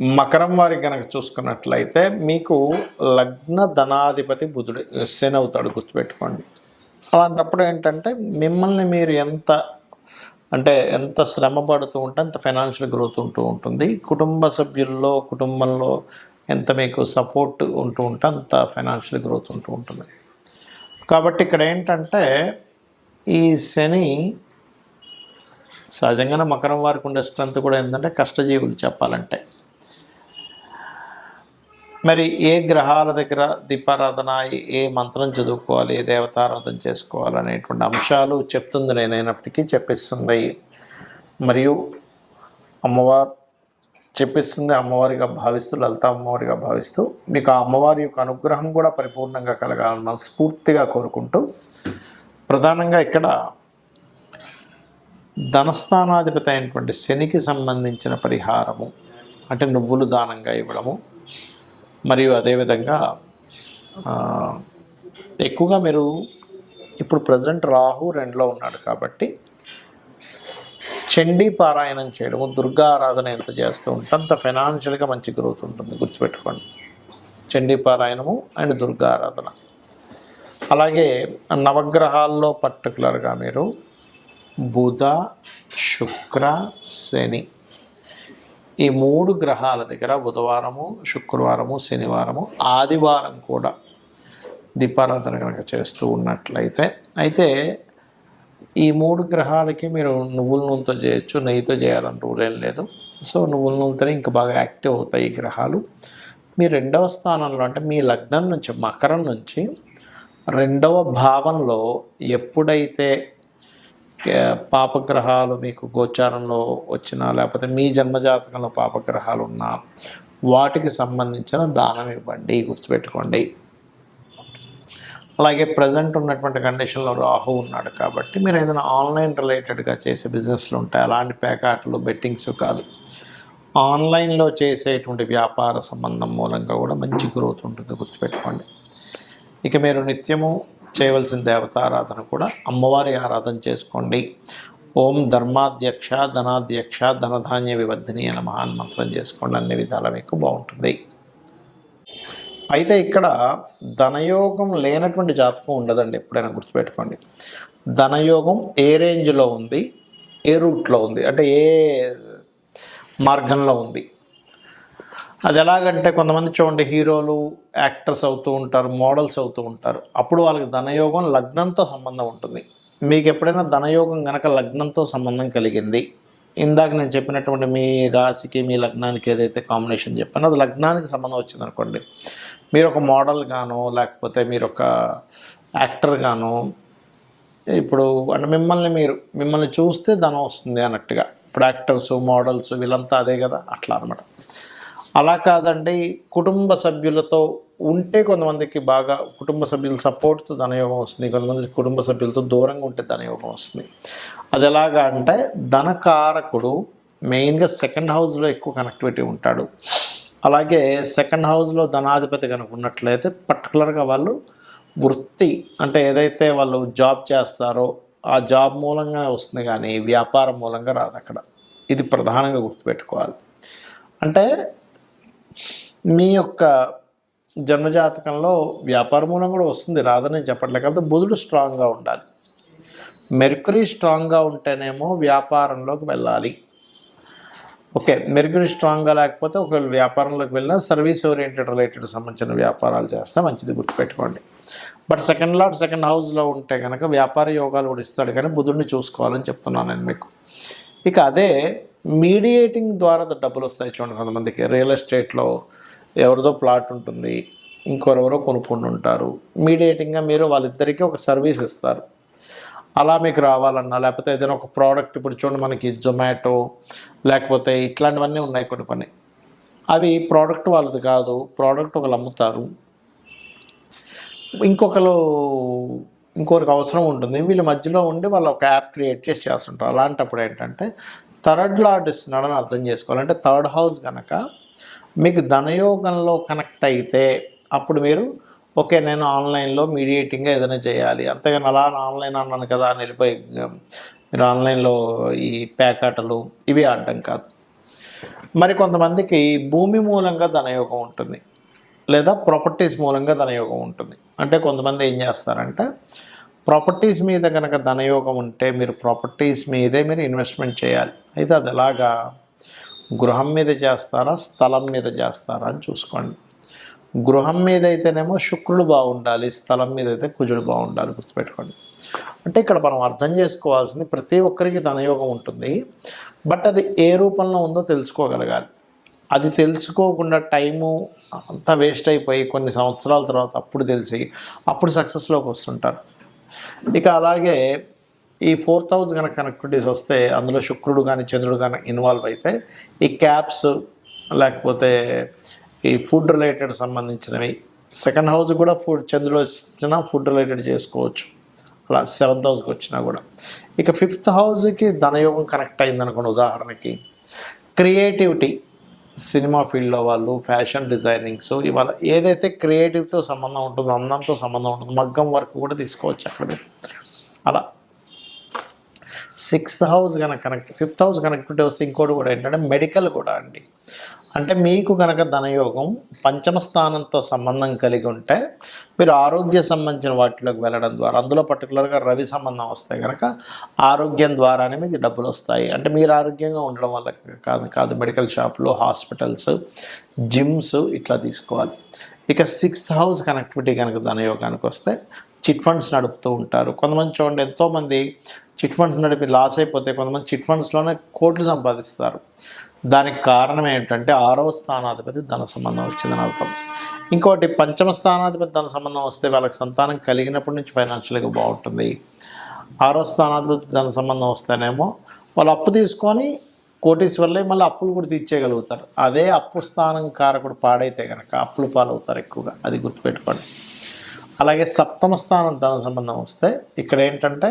మకరం వారికి కనుక చూసుకున్నట్లయితే మీకు లగ్న ధనాధిపతి బుధుడు శని అవుతాడు గుర్తుపెట్టుకోండి. అలాంటప్పుడు ఏంటంటే మిమ్మల్ని మీరు ఎంత అంటే ఎంత శ్రమ పడుతూ ఉంటే అంత ఫైనాన్షియల్ గ్రోత్ ఉంటూ ఉంటుంది. కుటుంబ సభ్యుల్లో కుటుంబంలో ఎంత మీకు సపోర్ట్ ఉంటూ ఉంటే అంత ఫైనాన్షియల్ గ్రోత్ ఉంటూ ఉంటుంది. కాబట్టి ఇక్కడ ఏంటంటే ఈ శని సహజంగానే మకరం వారికి ఉండే స్ట్రెంత్ కూడా ఏంటంటే కష్టజీవులు చెప్పాలంటే. మరి ఏ గ్రహాల దగ్గర దీపారాధన ఏ మంత్రం చదువుకోవాలి ఏ దేవతారాధన చేసుకోవాలి అనేటువంటి అంశాలు చెప్తుంది నేనైనప్పటికీ చెప్పిస్తుంది. మరియు అమ్మవారు చెప్పిస్తుంది అమ్మవారిగా భావిస్తూ లలిత అమ్మవారిగా భావిస్తూ మీకు ఆ అమ్మవారి యొక్క అనుగ్రహం కూడా పరిపూర్ణంగా కలగాలని మనస్ఫూర్తిగా కోరుకుంటూ ప్రధానంగా ఇక్కడ ధనస్థానాధిపతి అయినటువంటి శనికి సంబంధించిన పరిహారము అంటే నువ్వులు దానంగా ఇవ్వడము మరియు అదేవిధంగా ఎక్కువగా మీరు ఇప్పుడు ప్రజెంట్ రాహు రెండులో ఉన్నాడు కాబట్టి చండీ పారాయణం చేయడము దుర్గా ఆరాధన ఎంత చేస్తూ ఉంటే అంత ఫైనాన్షియల్గా మంచి గ్రోత్ ఉంటుంది. గుర్తుపెట్టుకోండి. చండీ పారాయణము అండ్ దుర్గా ఆరాధన. అలాగే నవగ్రహాల్లో పర్టికులర్గా మీరు బుధ శుక్ర శని ఈ మూడు గ్రహాల దగ్గర బుధవారము శుక్రవారము శనివారము ఆదివారం కూడా దీపారాధన కనుక చేస్తూ ఉన్నట్లయితే అయితే ఈ మూడు గ్రహాలకి మీరు నువ్వుల నూనెతో చేయొచ్చు నెయ్యితో చేయాలని రూల్ ఏం లేదు. సో నువ్వుల నూనెతోనే ఇంకా బాగా యాక్టివ్ అవుతాయి ఈ గ్రహాలు. మీ రెండవ స్థానంలో అంటే మీ లగ్నం నుంచి మకరం నుంచి రెండవ భావంలో ఎప్పుడైతే పాపగ్రహాలు మీకు గోచారంలో వచ్చినా లేకపోతే మీ జన్మజాతకంలో పాపగ్రహాలు ఉన్నా వాటికి సంబంధించిన దానం ఇవ్వండి గుర్తుపెట్టుకోండి. అలాగే ప్రజెంట్ ఉన్నటువంటి కండిషన్లో రాహు ఉన్నాడు కాబట్టి మీరు ఏదైనా ఆన్లైన్ రిలేటెడ్గా చేసే బిజినెస్లు ఉంటాయి అలాంటి ప్యాకాట్లు బెట్టింగ్స్ కాదు. ఆన్లైన్లో చేసేటువంటి వ్యాపార సంబంధం మూలంగా కూడా మంచి గ్రోత్ ఉంటుంది గుర్తుపెట్టుకోండి. ఇక మీరు నిత్యము చేయవలసిన దేవతారాధన కూడా అమ్మవారి ఆరాధన చేసుకోండి. ఓం ధర్మాధ్యక్ష ధనాధ్యక్ష ధనధాన్య వివర్ధిని అనే మహాన్ మంత్రం చేసుకోండి. అన్ని విధాల మీకు బాగుంటుంది. అయితే ఇక్కడ ధనయోగం లేనటువంటి జాతకం ఉండదండి ఎప్పుడైనా గుర్తుపెట్టుకోండి. ధనయోగం ఏ రేంజ్లో ఉంది? ఏ రూట్లో ఉంది? అంటే ఏ మార్గంలో ఉంది? అది ఎలాగంటే కొంతమంది చూడండి హీరోలు యాక్టర్స్ అవుతూ ఉంటారు మోడల్స్ అవుతూ ఉంటారు. అప్పుడు వాళ్ళకి ధనయోగం లగ్నంతో సంబంధం ఉంటుంది. మీకు ఎప్పుడైనా ధనయోగం గనక లగ్నంతో సంబంధం కలిగింది? ఇందాక నేను చెప్పినటువంటి మీ రాశికి మీ లగ్నానికి ఏదైతే కాంబినేషన్ చెప్పానో అది లగ్నానికి సంబంధం వచ్చింది అనుకోండి మీరు ఒక మోడల్ గానో లేకపోతే మీరు ఒక యాక్టర్ గాను ఇప్పుడు అంటే మిమ్మల్ని మీరు మిమ్మల్ని చూస్తే ధనం వస్తుంది అన్నట్టుగా. ఇప్పుడు యాక్టర్స్ మోడల్స్ వీళ్ళంతా అదే కదా అట్లా అనమాట అలా కాదండి కుటుంబ సభ్యులతో ఉంటే కొంతమందికి బాగా కుటుంబ సభ్యుల సపోర్ట్తో ధనయోగం వస్తుంది కొంతమంది కుటుంబ సభ్యులతో దూరంగా ఉంటే ధనయోగం వస్తుంది. అది ఎలాగా అంటే ధనకారకుడు మెయిన్గా సెకండ్ హౌస్లో ఎక్కువ కనెక్టివిటీ ఉంటాడు. అలాగే సెకండ్ హౌస్లో ధనాధిపతి కనుక ఉన్నట్లయితే పర్టికులర్గా వాళ్ళు వృత్తి అంటే ఏదైతే వాళ్ళు జాబ్ చేస్తారో ఆ జాబ్ మూలంగా వస్తుంది కానీ వ్యాపారం మూలంగా రాదు అక్కడ ఇది ప్రధానంగా గుర్తుపెట్టుకోవాలి. అంటే మీ యొక్క జన్మజాతకంలో వ్యాపార మూలం కూడా వస్తుంది రాదని చెప్పట్లే కాబట్టి బుధుడు స్ట్రాంగ్గా ఉండాలి. మెర్కురీ స్ట్రాంగ్గా ఉంటేనేమో వ్యాపారంలోకి వెళ్ళాలి. ఓకే మెర్కురీ స్ట్రాంగ్గా లేకపోతే ఒకవేళ వ్యాపారంలోకి వెళ్ళినా సర్వీస్ ఓరియంటెడ్ రిలేటెడ్ సంబంధించిన వ్యాపారాలు చేస్తే మంచిది గుర్తుపెట్టుకోండి. బట్ సెకండ్ లాట్ సెకండ్ హౌస్లో ఉంటే కనుక వ్యాపార యోగాలు కూడా ఇస్తాడు. కానీ బుధుడిని చూసుకోవాలని చెప్తున్నాను నేను మీకు. ఇక అదే మీడియేటింగ్ ద్వారా డబ్బులు వస్తాయి చూడండి కొంతమందికి. రియల్ ఎస్టేట్లో ఎవరిదో ప్లాట్ ఉంటుంది ఇంకొరెవరో కొనుక్కుని ఉంటారు మీడియేటింగ్గా మీరు వాళ్ళిద్దరికీ ఒక సర్వీస్ ఇస్తారు. అలా మీకు రావాలన్నా లేకపోతే ఏదైనా ఒక ప్రోడక్ట్ ఇప్పుడు చూడండి మనకి జొమాటో లేకపోతే ఇట్లాంటివన్నీ ఉన్నాయి కొన్ని కొన్ని. అవి ప్రోడక్ట్ వాళ్ళది కాదు ప్రోడక్ట్ ఒకరు అమ్ముతారు. ఇంకొకరు ఇంకొకరికి అవసరం ఉంటుంది. వీళ్ళ మధ్యలో ఉండి వాళ్ళు ఒక యాప్ క్రియేట్ చేసి చేస్తుంటారు. అలాంటప్పుడు ఏంటంటే థర్డ్ లార్డ్ ఇస్తున్నాడని అర్థం చేసుకోవాలంటే థర్డ్ హౌస్ కనుక మీకు ధనయోగంలో కనెక్ట్ అయితే అప్పుడు మీరు ఓకే నేను ఆన్లైన్లో మీడియేటింగ్గా ఏదైనా చేయాలి. అంతేగాని అలా ఆన్లైన్ అన్నాను కదా అని వెళ్ళిపోయి మీరు ఆన్లైన్లో ఈ ప్యాకాటలు ఇవి ఆడడం కాదు. మరి కొంతమందికి భూమి మూలంగా ధనయోగం ఉంటుంది లేదా ప్రాపర్టీస్ మూలంగా ధనయోగం ఉంటుంది. అంటే కొంతమంది ఏం చేస్తారంటే ప్రాపర్టీస్ మీద కనుక ధనయోగం ఉంటే మీరు ప్రాపర్టీస్ మీదే మీరు ఇన్వెస్ట్మెంట్ చేయాలి. అయితే అది ఎలాగా? గృహం మీద చేస్తారా స్థలం మీద చేస్తారా అని చూసుకోండి. గృహం మీద అయితేనేమో శుక్రుడు బాగుండాలి స్థలం మీద అయితే కుజుడు బాగుండాలి గుర్తుపెట్టుకోండి. అంటే ఇక్కడ మనం అర్థం చేసుకోవాల్సింది ప్రతి ఒక్కరికి ధనయోగం ఉంటుంది. బట్ అది ఏ రూపంలో ఉందో తెలుసుకోగలగాలి. అది తెలుసుకోకుండా టైము అంతా వేస్ట్ అయిపోయి కొన్ని సంవత్సరాల తర్వాత అప్పుడు తెలిసి అప్పుడు సక్సెస్లోకి వస్తుంటారు. ఇక అలాగే ఈ ఫోర్త్ హౌస్ కనుక కనెక్టివిటీస్ వస్తే అందులో శుక్రుడు కానీ చంద్రుడు కానీ ఇన్వాల్వ్ అయితే ఈ క్యాప్స్ లేకపోతే ఈ ఫుడ్ రిలేటెడ్ సంబంధించినవి. సెకండ్ హౌస్ కూడా ఫుడ్ చంద్రుడు వచ్చినా ఫుడ్ రిలేటెడ్ చేసుకోవచ్చు. అలా సెవెంత్ హౌస్కి వచ్చినా కూడా. ఇక ఫిఫ్త్ హౌస్కి ధనయోగం కనెక్ట్ అయిందనుకోండి ఉదాహరణకి. క్రియేటివిటీ. సినిమా ఫీల్డ్లో వాళ్ళు ఫ్యాషన్ డిజైనింగ్స్ ఇవాళ ఏదైతే క్రియేటివ్తో సంబంధం ఉంటుందో అందంతో సంబంధం ఉంటుందో మగ్గం వర్క్ కూడా తీసుకోవచ్చు అక్కడ అలా సిక్స్త్ హౌస్ కనుక కనెక్ట్ ఫిఫ్త్ హౌస్ కనెక్టివిటీ వస్తే ఇంకోటి కూడా ఏంటంటే మెడికల్ కూడా అండి. అంటే మీకు కనుక ధనయోగం పంచమ స్థానంతో సంబంధం కలిగి ఉంటే మీరు ఆరోగ్య సంబంధించిన వాటిలోకి వెళ్ళడం ద్వారా అందులో పర్టికులర్గా రవి సంబంధం వస్తే కనుక ఆరోగ్యం ద్వారానే మీకు డబ్బులు వస్తాయి. అంటే మీరు ఆరోగ్యంగా ఉండడం వల్ల కాదు కాదు మెడికల్ షాపులు హాస్పిటల్స్ జిమ్స్ ఇట్లా తీసుకోవాలి. ఇక సిక్స్త్ హౌస్ కనెక్టివిటీ కనుక ధనయోగానికి వస్తే చిట్ ఫండ్స్ నడుపుతూ ఉంటారు. కొంతమంది చూడండి ఎంతోమంది చిట్ ఫండ్స్ నడిపి లాస్ అయిపోతే కొంతమంది చిట్ ఫండ్స్లోనే కోట్లు సంపాదిస్తారు. దానికి కారణం ఏంటంటే ఆరవ స్థానాధిపతి ధన సంబంధం వచ్చిందని అర్థం. ఇంకోటి పంచమ స్థానాధిపతి ధన సంబంధం వస్తే వాళ్ళకి సంతానం కలిగినప్పటి నుంచి ఫైనాన్షియల్గా బాగుంటుంది. ఆరో స్థానాధిపతి ధన సంబంధం వస్తేనేమో వాళ్ళు అప్పు తీసుకొని కోటీశ్వర్లే మళ్ళీ అప్పులు కూడా తీర్చేయగలుగుతారు. అదే అప్పు స్థానం కారకుడు పాడైతే కనుక అప్పులు పాలవుతారు ఎక్కువగా. అది గుర్తుపెట్టుకోండి. అలాగే సప్తమ స్థానం ధన సంబంధం వస్తే ఇక్కడ ఏంటంటే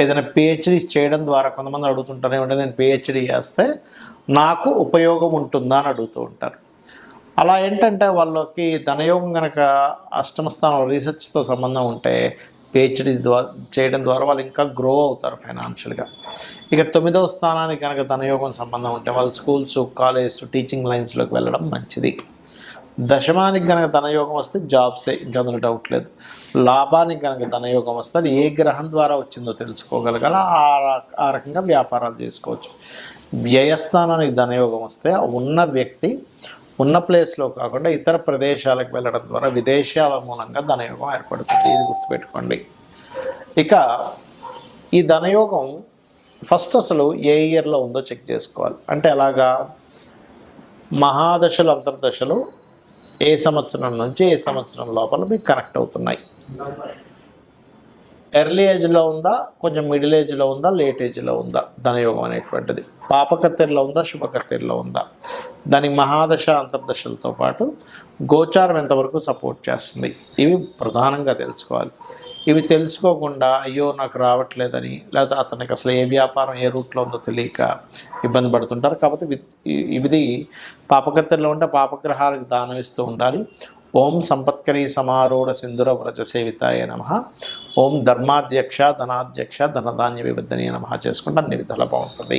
ఏదైనా పిహెచ్డి చేయడం ద్వారా కొంతమంది అడుగుతుంటారు ఏమంటే నేను పిహెచ్డి చేస్తే నాకు ఉపయోగం ఉంటుందా అని అడుగుతూ ఉంటారు. అలా ఏంటంటే వాళ్ళకి ధనయోగం కనుక అష్టమ స్థానం రీసెర్చ్తో సంబంధం ఉంటే పిహెచ్డి ద్వారా చేయడం ద్వారా వాళ్ళు ఇంకా గ్రో అవుతారు ఫైనాన్షియల్గా ఇక తొమ్మిదవ స్థానానికి కనుక ధనయోగం సంబంధం ఉంటే వాళ్ళు స్కూల్స్ కాలేజెస్ టీచింగ్ లైన్స్లోకి వెళ్ళడం మంచిది. దశమానికి కనుక ధనయోగం వస్తే జాబ్సే ఇంకా అందులో డౌట్ లేదు. లాభానికి కనుక ధనయోగం వస్తే అది ఏ గ్రహం ద్వారా వచ్చిందో తెలుసుకోగలగాల. ఆ ర- ఆ రకంగా వ్యాపారాలు చేసుకోవచ్చు. వ్యయస్థానానికి ధనయోగం వస్తే ఉన్న వ్యక్తి ఉన్న ప్లేస్లో కాకుండా ఇతర ప్రదేశాలకు వెళ్ళడం ద్వారా విదేశాల మూలంగా ధనయోగం ఏర్పడుతుంది. ఇది గుర్తుపెట్టుకోండి. ఇక ఈ ధనయోగం ఫస్ట్ అసలు ఏ ఇయర్లో ఉందో చెక్ చేసుకోవాలి. అంటే ఎలాగా? మహాదశలు అంతర్దశలు ఏ సంవత్సరం నుంచి ఏ సంవత్సరం లోపల మీకు కనెక్ట్ అవుతున్నాయి. ఎర్లీ ఏజ్లో ఉందా? కొంచెం మిడిల్ ఏజ్లో ఉందా? లేట్ ఏజ్లో ఉందా? ధనయోగం అనేటువంటిది. పాపకత్తెరలో ఉందా? శుభకత్తెరలో ఉందా? దానికి మహాదశ అంతర్దశలతో పాటు గోచారం ఎంతవరకు సపోర్ట్ చేస్తుంది? ఇవి ప్రధానంగా తెలుసుకోవాలి. ఇవి తెలుసుకోకుండా అయ్యో నాకు రావట్లేదని లేకపోతే అతనికి అసలు ఏ వ్యాపారం ఏ రూట్లో ఉందో తెలియక ఇబ్బంది పడుతుంటారు. కాబట్టి ఇది పాపకత్తెల్లో ఉంటే పాపగ్రహాలకు దానం ఇస్తూ ఉండాలి. ఓం సంపత్కరీ సమారూఢ సింధుర వ్రజ సేవితాయ నమ. ఓం ధర్మాధ్యక్ష ధనాధ్యక్ష ధనధాన్య విబద్ధనీయ నమ చేసుకుంటే అన్ని విధాలు బాగుంటుంది.